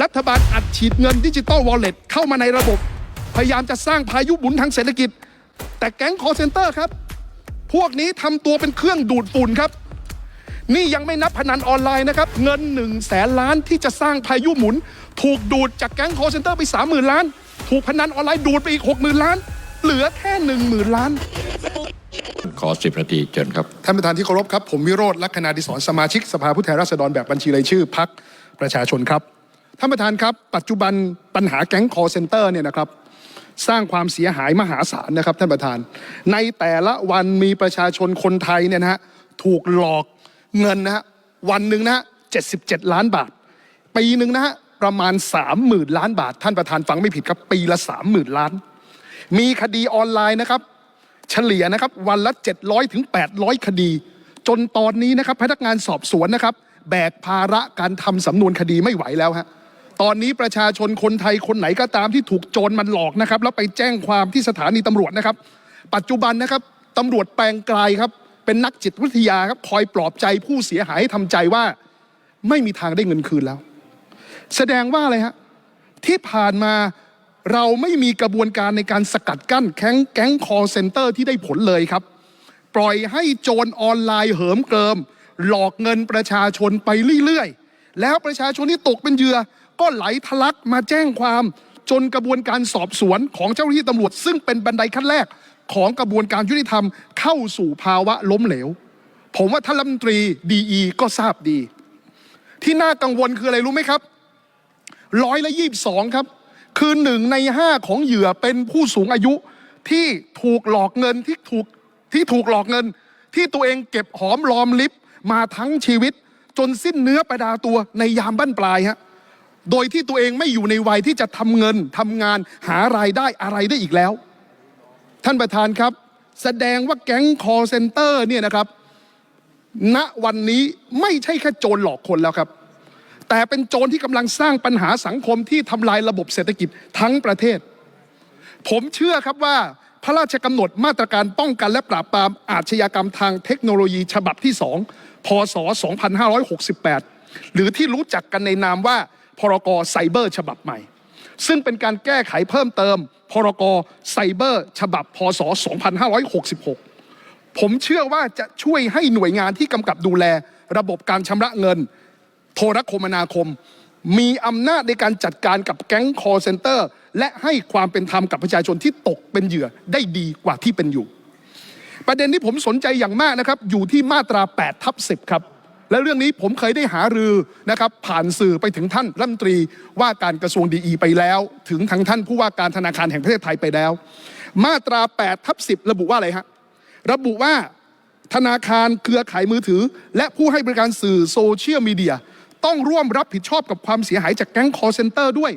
รัฐบาลอัดฉีดเงินดิจิตอลวอลเล็ตเข้ามาในระบบ พยายามจะสร้างพายุหมุนทางเศรษฐกิจ แต่แก๊งคอร์เซนเตอร์ครับ พวกนี้ทำตัวเป็นเครื่องดูดฝุ่นครับ นี่ยังไม่นับพนันออนไลน์นะครับ เงิน1นึ่งแสนล้านที่จะสร้างพายุหมุน ถูกดูดจากแก๊งคอร์เซนเตอร์ไป 3 0,000 ล้าน ถูกพนันออนไลน์ดูดไปอีก 60,000 ล้าน เหลือแค่ 1 0,000 ล้าน ขอสิบนาทีเชิญครับ ท่านประธานที่เคารพครับ ผมวิโรธลักษณาดิศรสมาชิกสภาผู้แทนราษฎรแบบบัญชีรายชื่อพักประชาชนครับ ท่านประธานครับปัจจุบันปัญหาแก๊งคอร์เซนเตอร์เนี่ยนะครับสร้างความเสียหายมหาศาลนะครับท่านประธาน ในแต่ละวันมีประชาชนคนไทยเนี่ยนะฮะถูกหลอกเงินนะฮะวันหนึ่งนะฮะ77ล้านบาท ปีหนึ่งนะฮะประมาณ30,000ล้านบาท ท่านประธานฟังไม่ผิดครับ ปีละ30,000ล้าน มีคดีออนไลน์นะครับ เฉลี่ยนะครับวันละ700ถึง800คดี จนตอนนี้นะครับพนักงานสอบสวนนะครับ แบกภาระการทำสำนวนคดีไม่ไหวแล้วฮะ ตอนนี้ประชาชนคนไทยคนไหนก็ตามที่ถูกโจรมันหลอกนะครับ แล้วไปแจ้งความที่สถานีตำรวจนะครับ ปัจจุบันนะครับตำรวจแปลงกลายครับ เป็นนักจิตวิทยาครับคอยปลอบใจผู้เสียหายให้ทำใจว่าไม่มีทางได้เงินคืนแล้ว แสดงว่าอะไรฮะที่ผ่านมาเราไม่มีกระบวนการในการสกัดกั้นแก๊งแก๊งคอเซ็นเตอร์ที่ได้ผลเลยครับ ปล่อยให้โจรออนไลน์เหิมเกริม หลอกเงินประชาชนไปเรื่อยๆ แล้วประชาชนที่ตกเป็นเหยื่อ ก็ไหลทะลักมาแจ้งความจนกระบวนการสอบสวนของเจ้าหน้าที่ตำรวจ ซึ่งเป็นบันไดขั้นแรกของกระบวนการยุติธรรมเข้าสู่ภาวะล้มเหลว ผมว่าท่านรัฐมนตรีดีอีก็ทราบดี ที่น่ากังวลคืออะไรรู้ไหมครับร้อยละยี่บสองครับ คือหนึ่งในห้าของเหยื่อเป็นผู้สูงอายุที่ถูกหลอกเงินที่ถูกที่ถูกหลอกเงิน ที่ตัวเองเก็บหอมรอมริบมาทั้งชีวิต จนสิ้นเนื้อประดาตัวในยามบั้นปลายฮะ โดยที่ตัวเองไม่อยู่ในวัยที่จะทำเงินทำงานหารายได้อะไรได้อีกแล้ว ท่านประธานครับ แสดงว่าแก๊งคอร์เซนเตอร์เนี่ยนะครับ ณวันนี้ไม่ใช่แค่โจรหลอกคนแล้วครับ แต่เป็นโจรที่กำลังสร้างปัญหาสังคมที่ทำลายระบบเศรษฐกิจทั้งประเทศ ผมเชื่อครับว่าพระราชกำหนดมาตรการป้องกันและปราบปรามอาชญากรรมทางเทคโนโลยีฉบับที่ 2 พศ 2568 หรือที่รู้จักกันในนามว่า พรกไซเบอร์ฉบับใหม่ ซึ่งเป็นการแก้ไขเพิ่มเติม พรกไซเบอร์ฉบับพศ 2566 ผมเชื่อว่าจะช่วยให้หน่วยงานที่กำกับดูแล ระบบการชำระเงิน โทรคมนาคม มีอำนาจในการจัดการกับแก๊งคอร์เซนเตอร์และให้ความเป็นธรรมกับประชาชนที่ตกเป็นเหยื่อได้ดีกว่าที่เป็นอยู่ ประเด็นที่ผมสนใจอย่างมากนะครับ อยู่ที่มาตรา8ทับ10 ครับ และเรื่องนี้ผมเคยได้หารือนะครับผ่านสื่อไปถึงท่านรัฐมนตรีว่าการกระทรวงดีไปแล้ว ถึงทางท่านผู้ว่าการธนาคารแห่งประเทศไทยไปแล้ว มาตรา8ทับ10 ระบุว่าอะไรฮะระบุว่าธนาคารเครือข่ายมือถือ และผู้ให้บริการสื่อโซเชียลมีเดียต้องร่วมรับผิดชอบกับความเสียหายจากแก๊งคอร์เซนเตอร์ด้วย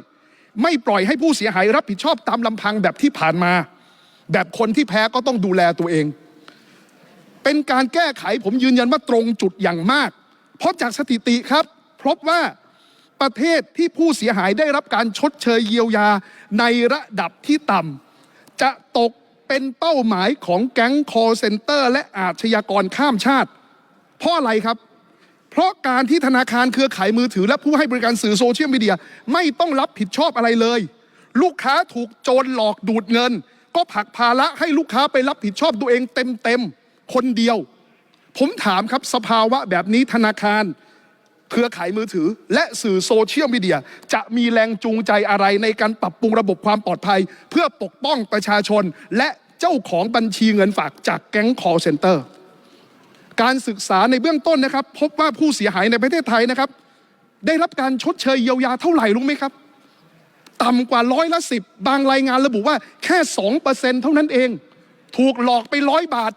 ไม่ปล่อยให้ผู้เสียหายรับผิดชอบตามลำพังแบบที่ผ่านมา แบบคนที่แพ้ก็ต้องดูแลตัวเอง เป็นการแก้ไขผมยืนยันว่าตรงจุดอย่างมาก เพราะจากสถิติครับพบว่าประเทศที่ผู้เสียหายได้รับการชดเชยเยียวยาในระดับที่ต่ำจะตกเป็นเป้าหมายของแก๊งคอร์เซนเตอร์และอาชญากรข้ามชาติ เพราะอะไรครับ เพราะการที่ธนาคารเครือข่ายมือถือและผู้ให้บริการสื่อโซเชียลมีเดียไม่ต้องรับผิดชอบอะไรเลย ลูกค้าถูกโจรหลอกดูดเงิน ก็ผลักภาระให้ลูกค้าไปรับผิดชอบตัวเองเต็มๆคนเดียว ผมถามครับสภาวะแบบนี้ธนาคาร เครือข่ายมือถือ และสื่อโซเชียลมีเดีย จะมีแรงจูงใจอะไรในการปรับปรุงระบบความปลอดภัย เพื่อปกป้องประชาชน และเจ้าของบัญชีเงินฝากจากแก๊งคอร์เซนเตอร์การศึกษาในเบื้องต้นนะครับ พบว่าผู้เสียหายในประเทศไทยนะครับ ได้รับการชดเชยเยียวยาเท่าไหร่รู้ไหมครับ ต่ำกว่าร้อยละสิบบางรายงานระบุว่าแค่สองเปอร์เซ็นเท่านั้นเอง ถูกหลอกไปร้อยบาท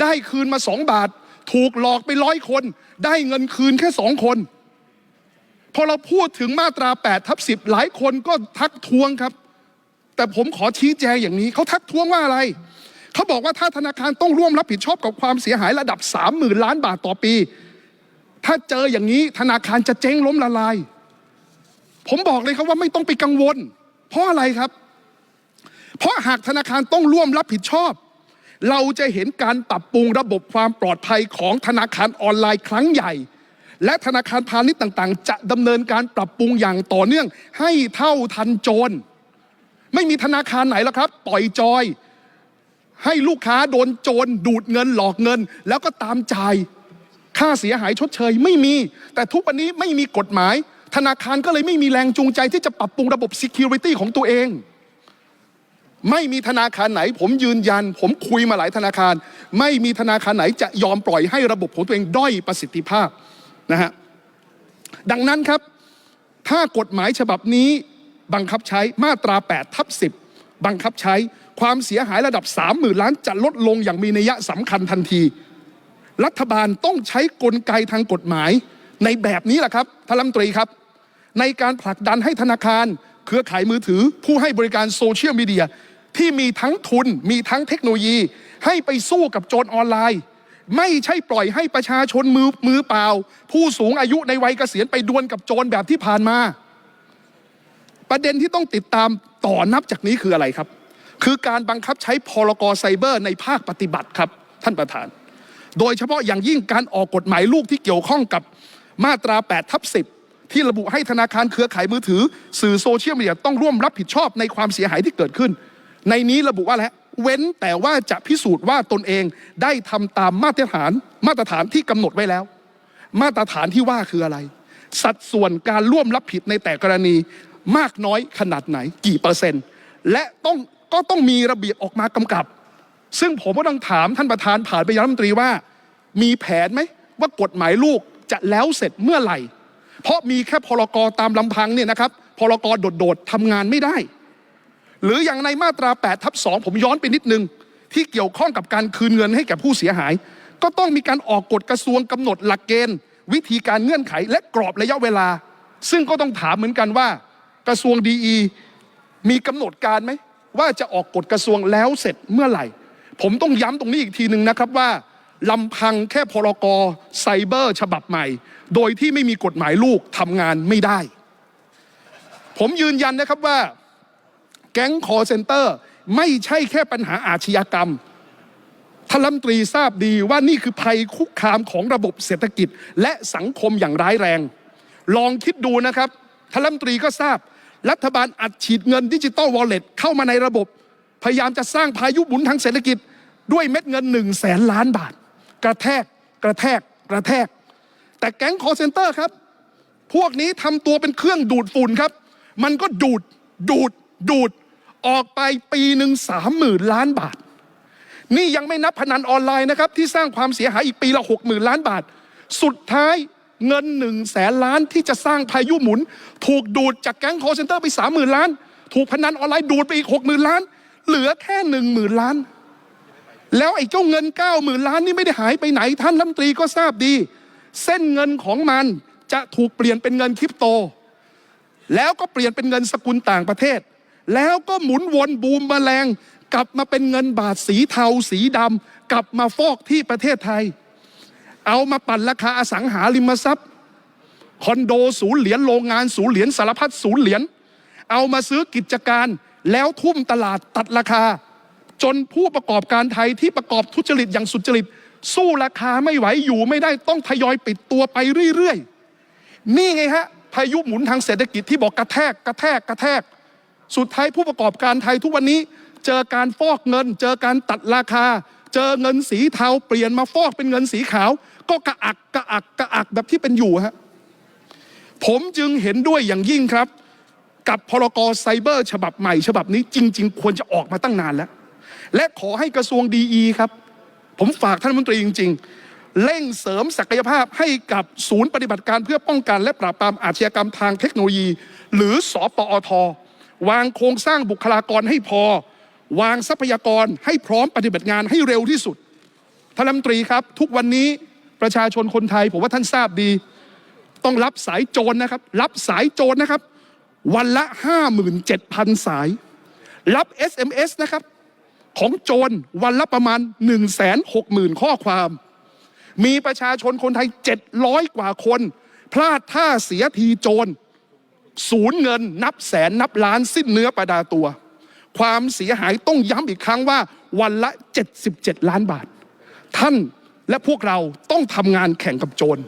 ได้คืนมาสองบาท ถูกหลอกไปร้อยคน ได้เงินคืนแค่สองคน พอเราพูดถึงมาตรา8ทับสิหลายคนก็ทักท้วงครับ แต่ผมขอชี้แจงอย่างนี้เขาทักท้วงว่าอะไรเขาบอกว่าถ้าธนาคารต้องร่วมรับผิดชอบกับความเสียหายระดับ 30,000 ล้านบาทต่อปี ถ้าเจออย่างนี้ธนาคารจะเจ๊งล้มละลาย ผมบอกเลยครับว่าไม่ต้องไปกังวล เพราะอะไรครับ เพราะหากธนาคารต้องร่วมรับผิดชอบ เราจะเห็นการปรับปรุงระบบความปลอดภัยของธนาคารออนไลน์ครั้งใหญ่ และธนาคารพาณิชย์ต่างๆ จะดำเนินการปรับปรุงอย่างต่อเนื่อง ให้เท่าทันโจร ไม่มีธนาคารไหนแล้วครับ ปล่อยจอย ให้ลูกค้าโดนโจรดูดเงินหลอกเงิน แล้วก็ตามจ่ายค่าเสียหายชดเชยไม่มี แต่ทุกวันนี้ไม่มีกฎหมาย ธนาคารก็เลยไม่มีแรงจูงใจที่จะปรับปรุงระบบ Security ของตัวเอง ไม่มีธนาคารไหน ผมยืนยัน ผมคุยมาหลายธนาคาร ไม่มีธนาคารไหนจะยอมปล่อยให้ระบบของตัวเองด้อยประสิทธิภาพนะฮะดังนั้นครับ ถ้ากฎหมายฉบับนี้บังคับใช้มาตรา8ทับ10 บังคับใช้ความเสียหายระดับ 30,000 ล้านจะลดลงอย่างมีนัยสำคัญทันที รัฐบาลต้องใช้กลไกทางกฎหมาย ในแบบนี้แหละครับท่านรัฐมนตรีครับ ในการผลักดันให้ธนาคาร เครือข่ายมือถือ ผู้ให้บริการโซเชียลมีเดีย ที่มีทั้งทุนมีทั้งเทคโนโลยี ให้ไปสู้กับโจรออนไลน์ ไม่ใช่ปล่อยให้ประชาชนมือมือเปล่า ผู้สูงอายุในวัยเกษียณไปดวลกับโจรแบบที่ผ่านมา ประเด็นที่ต้องติดตามต่อนับจากนี้คืออะไรครับ คือการบังคับใช้พรกรไซเบอร์ในภาคปฏิบัติครับ ท่านประธาน โดยเฉพาะอย่างยิ่งการออกกฎหมายลูกที่เกี่ยวข้องกับมาตรา8ทับ10ที่ระบุให้ธนาคารเครือข่ายมือถือ สื่อโซเชียลมีเดียต้องร่วมรับผิดชอบในความเสียหายที่เกิดขึ้น ในนี้ระบุว่าแล้วเว้นแต่ว่าจะพิสูจน์ว่าตนเองได้ทำตามมาตรฐานมาตรฐานที่กำหนดไว้แล้ว มาตรฐานที่ว่าคืออะไร สัดส่วนการร่วมรับผิดในแต่กรณีมากน้อยขนาดไหน กี่เปอร์เซ็นต์ และต้องก็ต้องมีระเบียบออกมากำกับ ซึ่งผมก็ต้องถามท่านประธานผ่านไปยังรัฐมนตรีว่า มีแผนไหมว่ากฎหมายลูกจะแล้วเสร็จเมื่อไหร่ เพราะมีแค่พรกรตามลำพังเนี่ยนะครับพรกรโดดๆทำงานไม่ได้ หรืออย่างในมาตรา8ทับ2ผมย้อนไปนิดนึง ที่เกี่ยวข้องกับการคืนเงินให้แก่ผู้เสียหาย ก็ต้องมีการออกกฎกระทรวงกำหนดหลักเกณฑ์ วิธีการเงื่อนไขและกรอบระยะเวลา ซึ่งก็ต้องถามเหมือนกันว่า กระทรวงดีมีกำหนดการไหมว่าจะออกกฎกระทรวงแล้วเสร็จเมื่อไหร่ ผมต้องย้ำตรงนี้อีกทีหนึ่งนะครับว่าลำพังแค่พรกไซเบอร์ฉบับใหม่ โดยที่ไม่มีกฎหมายลูกทำงานไม่ได้ ผมยืนยันนะครับว่า แก๊งคอเซ็นเตอร์ ไม่ใช่แค่ปัญหาอาชญากรรมท่านรัฐมนตรีทราบดีว่านี่คือภัยคุกคามของระบบเศรษฐกิจ และสังคมอย่างร้ายแรง ลองคิดดูนะครับท่านรัฐมนตรีก็ทราบ รัฐบาลอัดฉีดเงินดิจิตอลวอลเล็ตเข้ามาในระบบ พยายามจะสร้างพายุหมุนทางเศรษฐกิจ ด้วยเม็ดเงินหนึ่งแสนล้านบาท กระแทกกระแทกกระแทก แต่แก๊งคอเซนเตอร์ครับ พวกนี้ทำตัวเป็นเครื่องดูดฝุ่นครับ มันก็ดูดดูดดูด ออกไปปีหนึ่งสามหมื่นล้านบาท นี่ยังไม่นับพนันออนไลน์นะครับ ที่สร้างความเสียหายอีกปีละหกหมื่นล้านบาท สุดท้ายเงินหนึ่งแสนล้านที่จะสร้างพายุหมุน ถูกดูดจากแก๊งคอร์เซนเตอร์ไปสามหมื่นล้าน ถูกพนันออนไลน์ดูดไปอีกหกหมื่นล้าน เหลือแค่หนึ่งหมื่นล้าน แล้วไอ้เจ้าเงินเก้าหมื่นล้านนี่ไม่ได้หายไปไหนท่านรัฐมนตรีก็ทราบดี เส้นเงินของมันจะถูกเปลี่ยนเป็นเงินคริปโต แล้วก็เปลี่ยนเป็นเงินสกุลต่างประเทศ แล้วก็หมุนวนบูมแมลง กลับมาเป็นเงินบาทสีเทาสีดำกลับมาฟอกที่ประเทศไทย เอามาปั่นราคาอสังหาริมทรัพย์ คอนโดศูนย์เหรียญโรงงานศูนย์เหรียญสารพัดศูนย์เหรียญเอามาซื้อกิจการแล้วทุ่มตลาดตัดราคา จนผู้ประกอบการไทยที่ประกอบทุจริตอย่างสุจริต สู้ราคาไม่ไหวอยู่ไม่ได้ต้องทยอยปิดตัวไปเรื่อยๆนี่ไงฮะพายุหมุนทางเศรษฐกิจที่บอกกระแทกกระแทกกระแทก สุดท้ายผู้ประกอบการไทยทุกวันนี้ เจอการฟอกเงิน เจอการตัดราคา เจอเงินสีเทาเปลี่ยนมาฟอกเป็นเงินสีขาว ก็กระอักกระอักกระอักแบบที่เป็นอยู่ฮะผมจึงเห็นด้วยอย่างยิ่งครับ กับพรกไซเบอร์ฉบับใหม่ ฉบับนี้จริง ๆ ควรจะออกมาตั้งนานแล้ว และขอให้กระทรวงดีครับ ผมฝากท่านรัฐมนตรีจริง ๆ เร่งเสริมศักยภาพให้กับศูนย์ปฏิบัติการเพื่อป้องกัน และปราบปรามอาชญากรรมทางเทคโนโลยี หรือสอปอท วางโครงสร้างบุคลากรให้พอ วางทรัพยากรให้พร้อมปฏิบัติงานให้เร็วที่สุดท่านรัฐมนตรีครับ ทุกวันนี้ประชาชนคนไทย ผมว่าท่านทราบดี ต้องรับสายโจรนะครับ รับสายโจรนะครับ วันละ 57,000 สาย รับ SMS นะครับ ของโจรวันละประมาณ 1 6 0 0 0 0 ข้อความ มีประชาชนคนไทย 700 กว่าคน พลาดท่าเสียทีโจร ศูนย์เงินนับแสนนับล้านสิ้นเนื้อประดาตัว ความเสียหายต้องย้ำอีกครั้งว่า วันละ 77 ล้านบาท ท่านและพวกเราต้องทำงานแข่งกับโจร